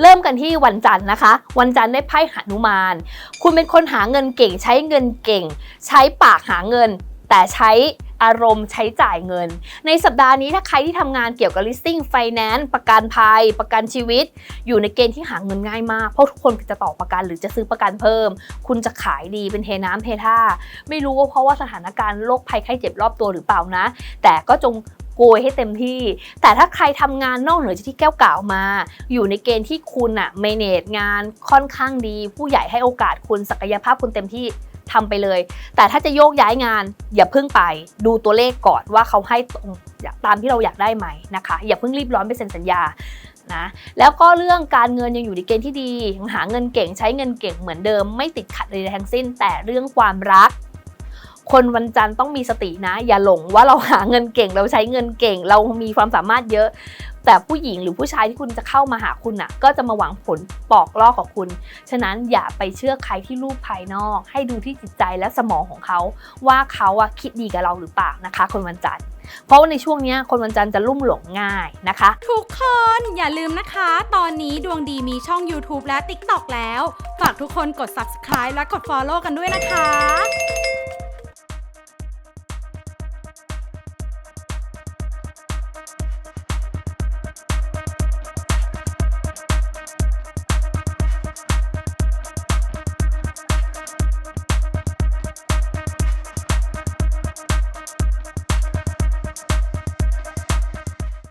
เริ่มกันที่วันจันทร์นะคะ วันจันทร์ได้ไพ่หนุมาน คุณเป็นคนหาเงินเก่ง ใช้เงินเก่ง ใช้ปากหาเงิน แต่ใช้อารมณ์ใช้จ่ายเงิน ในสัปดาห์นี้ถ้าใครที่ทำงานเกี่ยวกับ listing finance ประกันภัย ประกันชีวิต อยู่ในเกณฑ์ที่หาเงินง่ายมาก เพราะทุกคนจะต่อประกันหรือจะซื้อประกันเพิ่ม คุณจะขายดีเป็นเทน้ำเทท่า ไม่รู้ว่าเพราะว่าสถานการณ์โรคภัยไข้เจ็บรอบตัวหรือเปล่านะ แต่ก็จง โกยให้เต็มที่ แต่ถ้าใครทำงานนอกเหนือจากที่แก้วกล่าวมา อยู่ในเกณฑ์ที่คุณอะเมเนจงานค่อนข้างดี ผู้ใหญ่ให้โอกาสคุณศักยภาพคุณเต็มที่ทำไปเลย แต่ถ้าจะโยกย้ายงานอย่าเพิ่งไป ดูตัวเลขก่อนว่าเขาให้ตรงตามที่เราอยากได้ไหมนะคะ อย่าเพิ่งรีบร้อนไปเซ็นสัญญานะแล้วก็เรื่องการเงินยังอยู่ในเกณฑ์ที่ดียังหาเงินเก่งใช้เงินเก่งเหมือนเดิมไม่ติดขัดใดๆทั้งสิ้น แต่เรื่องความรัก คนวันจันทร์ต้องมีสตินะ อย่าหลงว่าเราหาเงินเก่งเราใช้เงินเก่ง เรามีความสามารถเยอะ แต่ผู้หญิงหรือผู้ชายที่คุณจะเข้ามาหาคุณน่ะ ก็จะมาหวังผลปอกลอกของคุณ ฉะนั้นอย่าไปเชื่อใครที่รูปภายนอก ให้ดูที่จิตใจและสมองของเขา ว่าเขาอะคิดดีกับเราหรือเปล่านะคะ คนวันจันทร์เพราะว่าในช่วงนี้คนวันจันทร์จะลุ่มหลงง่ายนะคะ ทุกคนอย่าลืมนะคะ ตอนนี้ดวงดีมีช่อง YouTube และ TikTok แล้ว ฝากทุกคนกด subscribe และกด follow กันด้วยนะคะ